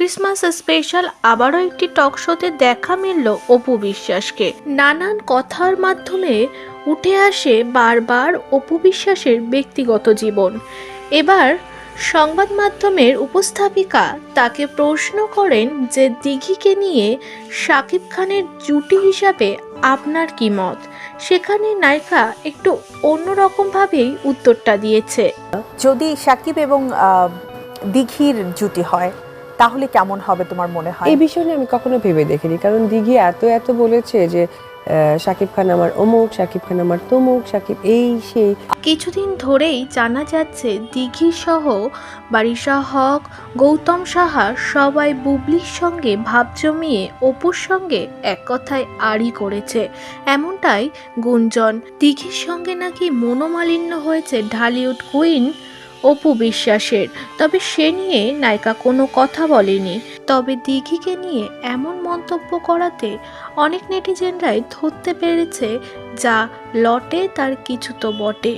Christmas special আবারও একটি টক শোতে দেখা মিলল অপু বিশ্বাসকে। নানান কথার মাধ্যমে উঠে আসে বারবার অপু বিশ্বাসের ব্যক্তিগত জীবন। এবার সংবাদ মাধ্যমের উপস্থাপিকা তাকে প্রশ্ন করেন যে দিঘিকে নিয়ে শাকিব খানের জুটি হিসাবে আপনার কি মত? সেখানে নায়িকা একটু অন্যরকমভাবেই উত্তরটা দিয়েছে। যদি সাকিব এবং দিঘির জুটি হয় তাহলে কেমন হবে তোমার মনে হয়? এই বিষয় নিয়ে আমি কখনো ভেবে দেখিনি। কারণ দিঘি এত এত বলেছে যে আহ, শাকিব খান আমার অমুক শাকিব খান আমার তমুক শাকিব এই সেই। কিছুদিন ধরেই জানা যাচ্ছে দিঘি সহ বারিশা হক গৌতম সাহা সবাই বুবলির সঙ্গে ভাব জমিয়ে অপুর সঙ্গে এক কথায় আড়ি করেছে। এমনটাই গুঞ্জন। দিঘির সঙ্গে নাকি মনোমালিন্য হয়েছে ঢালিউড কুইন অপু বিশ্বাসের। তবে সে নিয়ে নায়িকা কোনো কথা বলেনি। তবে দিঘিকে নিয়ে এমন মন্তব্য করাতে অনেক নেটিজেনরাই ধরতে পেরেছে যা লটে তার কিছু তো বটে।